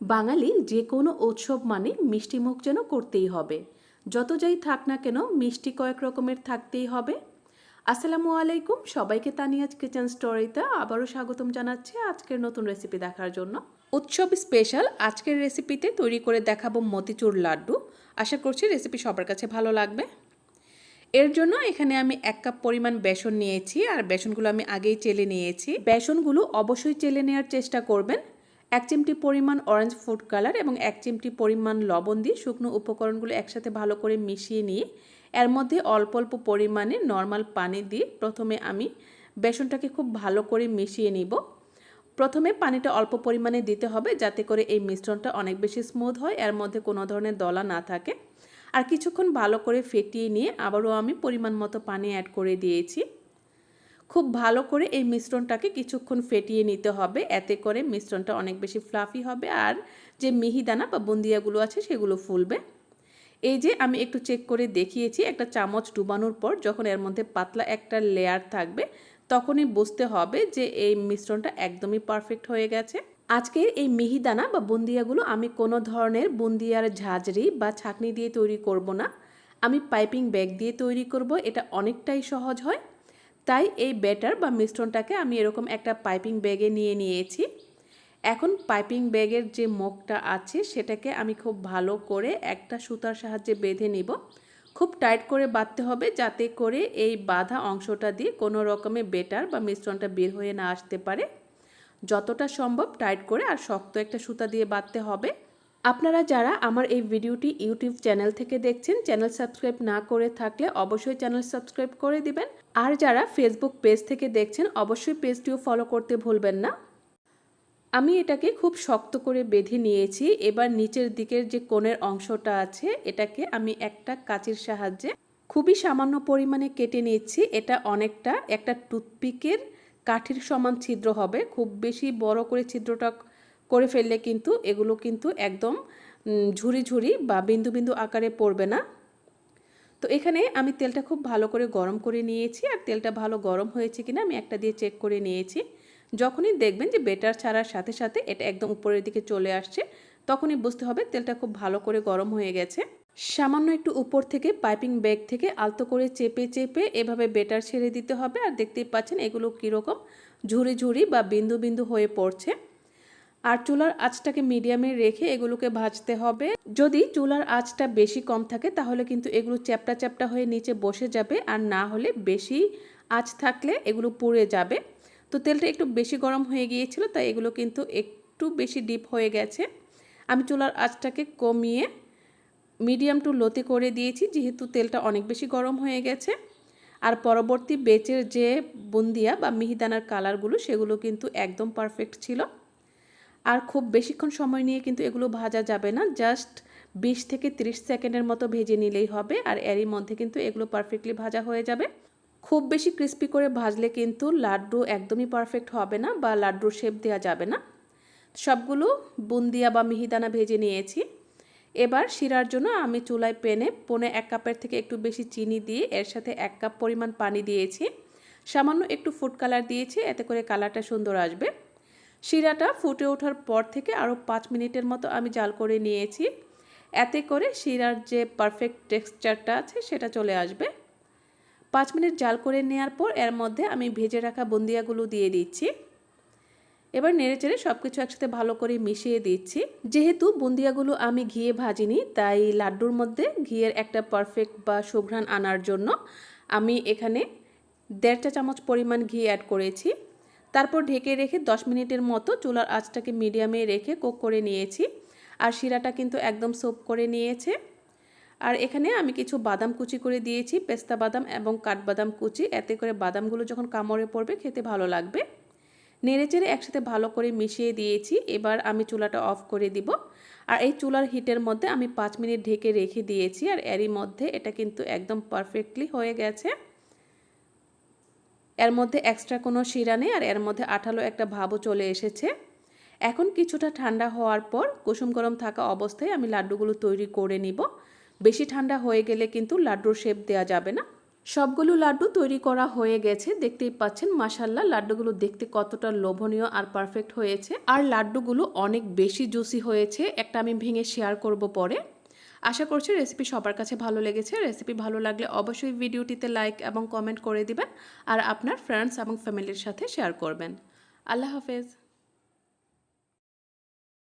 বাঙালির যে কোনো উৎসব মানে মিষ্টিমুখ যেন করতেই হবে। যত যাই থাক না কেন মিষ্টি কয়েক রকমের থাকতেই হবে। আসসালামু আলাইকুম, সবাইকে তানিয়াজ কিচেন স্টোরিতে আবারও স্বাগতম জানাচ্ছি আজকের নতুন রেসিপি দেখার জন্য। উৎসব স্পেশাল আজকের রেসিপিতে তৈরি করে দেখাবো মতিচুর লাড্ডু। আশা করছি রেসিপি সবার কাছে ভালো লাগবে। এর জন্য এখানে আমি এক কাপ পরিমাণ বেসন নিয়েছি, আর বেসনগুলো আমি আগেই চেলে নিয়েছি। বেসনগুলো অবশ্যই চেলে নেওয়ার চেষ্টা করবেন। এক চিমটি পরিমাণ অরেঞ্জ ফুড কালার এবং এক চিমটি পরিমাণ লবণ দিয়ে শুকনো উপকরণগুলো একসাথে ভালো করে মিশিয়ে নিয়ে এর মধ্যে অল্প অল্প পরিমাণে নর্মাল পানি দিয়ে প্রথমে আমি বেসনটাকে খুব ভালো করে মিশিয়ে নিব। প্রথমে পানিটা অল্প পরিমাণে দিতে হবে যাতে করে এই মিশ্রণটা অনেক বেশি স্মুথ হয়, এর মধ্যে কোনো ধরনের দলা না থাকে। আর কিছুক্ষণ ভালো করে ফেটিয়ে নিয়ে আবারও আমি পরিমাণ মতো পানি অ্যাড করে দিয়েছি। খুব ভালো করে এই মিশ্রণটাকে কিছুক্ষণ ফেটিয়ে নিতে হবে। এতে করে মিশ্রণটা অনেক বেশি ফ্লাফি হবে আর যে মিহিদানা বা বুন্দিয়াগুলো আছে সেগুলো ফুলবে। এই যে আমি একটু চেক করে দেখিয়েছি, একটা চামচ ডুবানোর পর যখন এর মধ্যে পাতলা একটা লেয়ার থাকবে, তখনই বুঝতে হবে যে এই মিশ্রণটা একদমই পারফেক্ট হয়ে গেছে। আজকের এই মিহিদানা বা বুন্দিয়াগুলো আমি কোনো ধরনের বুন্দিয়ার ঝাঁঝরি বা ছাকনি দিয়ে তৈরি করব না। আমি পাইপিং ব্যাগ দিয়ে তৈরি করব, এটা অনেকটাই সহজ হয়। তাই এই ব্যাটার বা মিশ্রণটাকে আমি এরকম একটা পাইপিং ব্যাগে নিয়ে নিয়েছি। এখন পাইপিং ব্যাগের যে মুখটা আছে সেটাকে আমি খুব ভালো করে একটা সুতার সাহায্যে বেঁধে নিব। খুব টাইট করে বাঁধতে হবে যাতে করে এই বাঁধা অংশটা দিয়ে কোনো রকমের বেটার বা মিশ্রণটা বের হয়ে না আসতে পারে। যতটা সম্ভব টাইট করে আর শক্ত একটা সুতা দিয়ে বাঁধতে হবে। আপনারা যারা আমার এই ভিডিওটি ইউটিউব চ্যানেল থেকে দেখছেন, চ্যানেল সাবস্ক্রাইব না করে থাকলে অবশ্যই চ্যানেল সাবস্ক্রাইব করে দিবেন। আর যারা ফেসবুক পেজ থেকে দেখছেন, অবশ্যই পেজটিও ফলো করতে ভুলবেন না। আমি এটাকে খুব শক্ত করে বেঁধে নিয়েছি। এবার নিচের দিকের যে কোণের অংশটা আছে, এটাকে আমি একটা কাঁচির সাহায্যে খুবই সামান্য পরিমাণে কেটে নিচ্ছি। এটা অনেকটা একটা টুথপিকের কাঠির সমান ছিদ্র হবে। খুব বেশি বড় করে ছিদ্রটা করে ফেললে কিন্তু এগুলো কিন্তু একদম ঝুরি ঝুরি বা বিন্দু বিন্দু আকারে পড়বে না। তো এখানে আমি তেলটা খুব ভালো করে গরম করে নিয়েছি আর তেলটা ভালো গরম হয়েছে কিনা আমি একটা দিয়ে চেক করে নিয়েছি। যখনই দেখবেন যে বেটার ছাড়ার সাথে সাথে এটা একদম উপরের দিকে চলে আসছে, তখনই বুঝতে হবে তেলটা খুব ভালো করে গরম হয়ে গেছে। সামান্য একটু উপর থেকে পাইপিং ব্যাগ থেকে আলতো করে চেপে চেপে এভাবে বেটার ছেড়ে দিতে হবে আর দেখতেই পাচ্ছেন এগুলো কীরকম ঝুড়ি ঝুড়ি বা বিন্দু বিন্দু হয়ে পড়ছে। আর চুলার আঁচটাকে মিডিয়ামে রেখে এগুলোকে ভাজতে হবে। যদি চুলার আঁচটা বেশি কম থাকে, তাহলে কিন্তু এগুলো চ্যাপটা চ্যাপটা হয়ে নিচে বসে যাবে আর না হলে বেশি আঁচ থাকলে এগুলো পুড়ে যাবে। তো তেলটা একটু বেশি গরম হয়ে গিয়েছিল, তাই এগুলো কিন্তু একটু বেশি ডিপ হয়ে গেছে। আমি চুলার আঁচটাকে কমিয়ে মিডিয়াম টু লোতে করে দিয়েছি, যেহেতু তেলটা অনেক বেশি গরম হয়ে গেছে। আর পরবর্তী বেচের যে বুন্দিয়া বা মিহিদানার কালারগুলো, সেগুলো কিন্তু একদম পারফেক্ট ছিল। আর খুব বেশিক্ষণ সময় নিয়ে কিন্তু এগুলো ভাজা যাবে না। জাস্ট বিশ থেকে 30 সেকেন্ডের মতো ভেজে নিলেই হবে আর এরই মধ্যে কিন্তু এগুলো পারফেক্টলি ভাজা হয়ে যাবে। খুব বেশি ক্রিস্পি করে ভাজলে কিন্তু লাড্ডু একদমই পারফেক্ট হবে না বা লাড্ডুর শেপ দেওয়া যাবে না। সবগুলো বুন্দিয়া বা মিহিদানা ভেজে নিয়েছি। এবার শিরার জন্য আমি চুলায় পেনে পনে এক কাপের থেকে একটু বেশি চিনি দিয়ে এর সাথে এক কাপ পরিমাণ পানি দিয়েছি। সামান্য একটু ফুড কালার দিয়েছি, এতে করে কালারটা সুন্দর আসবে। শিরাটা ফুটে ওঠার পর থেকে আরও পাঁচ মিনিটের মতো আমি জাল করে নিয়েছি। এতে করে শিরার যে পারফেক্ট টেক্সচারটা আছে সেটা চলে আসবে। পাঁচ মিনিট জাল করে নেওয়ার পর এর মধ্যে আমি ভেজে রাখা বন্দিয়াগুলো দিয়ে দিচ্ছি। এবার নেড়ে চেড়ে সব কিছু একসাথে ভালো করে মিশিয়ে দিচ্ছি। যেহেতু বুন্দিয়াগুলো আমি ঘিয়ে ভাজিনি, তাই লাড্ডুর মধ্যে ঘিয়ের একটা পারফেক্ট বা সুঘ্রাণ আনার জন্য আমি এখানে দেড় চা চামচ পরিমাণ ঘি অ্যাড করেছি। তারপর ঢেকে রেখে দশ মিনিটের মতো চুলার আঁচটাকে মিডিয়ামে রেখে কোক করে নিয়েছি। আর শিরাটা কিন্তু একদম সোপ করে নিয়েছে। আর এখানে আমি কিছু বাদাম কুচি করে দিয়েছি, পেস্তা বাদাম এবং কাঠবাদাম কুচি। এতে করে বাদামগুলো যখন কামড়ে পড়বে, খেতে ভালো লাগবে। নেড়েচেড়ে একসাথে ভালো করে মিশিয়ে দিয়েছি। এবার আমি চুলাটা অফ করে দিব। আর এই চুলার হিটের মধ্যে আমি পাঁচ মিনিট ঢেকে রেখে দিয়েছি। আর এরই মধ্যে এটা কিন্তু একদম পারফেক্টলি হয়ে গেছে। এর মধ্যে এক্সট্রা কোনো শিরা নেই আর এর মধ্যে আঠালো একটা ভাবও চলে এসেছে। এখন কিছুটা ঠান্ডা হওয়ার পর কুসুম গরম থাকা অবস্থায় আমি লাড্ডুগুলো তৈরি করে নিব। বেশি ঠান্ডা হয়ে গেলে কিন্তু লাড্ডুর শেপ দেওয়া যাবে না। সবগুলো লাড্ডু তৈরি করা হয়ে গেছে, দেখতেই পাচ্ছেন মাসাল্লাহ লাড্ডুগুলো দেখতে কতটা লোভনীয় আর পারফেক্ট হয়েছে। আর লাড্ডুগুলো অনেক বেশি জুসি হয়েছে, একটা আমি ভেঙে শেয়ার করব পরে। আশা করছি রেসিপি সবার কাছে ভালো লেগেছে। রেসিপি ভালো লাগলে অবশ্যই ভিডিওটিতে লাইক এবং কমেন্ট করে দিবেন। আর আপনার ফ্রেন্ডস এবং ফ্যামিলির সাথে শেয়ার করবেন। আল্লাহ হাফেজ।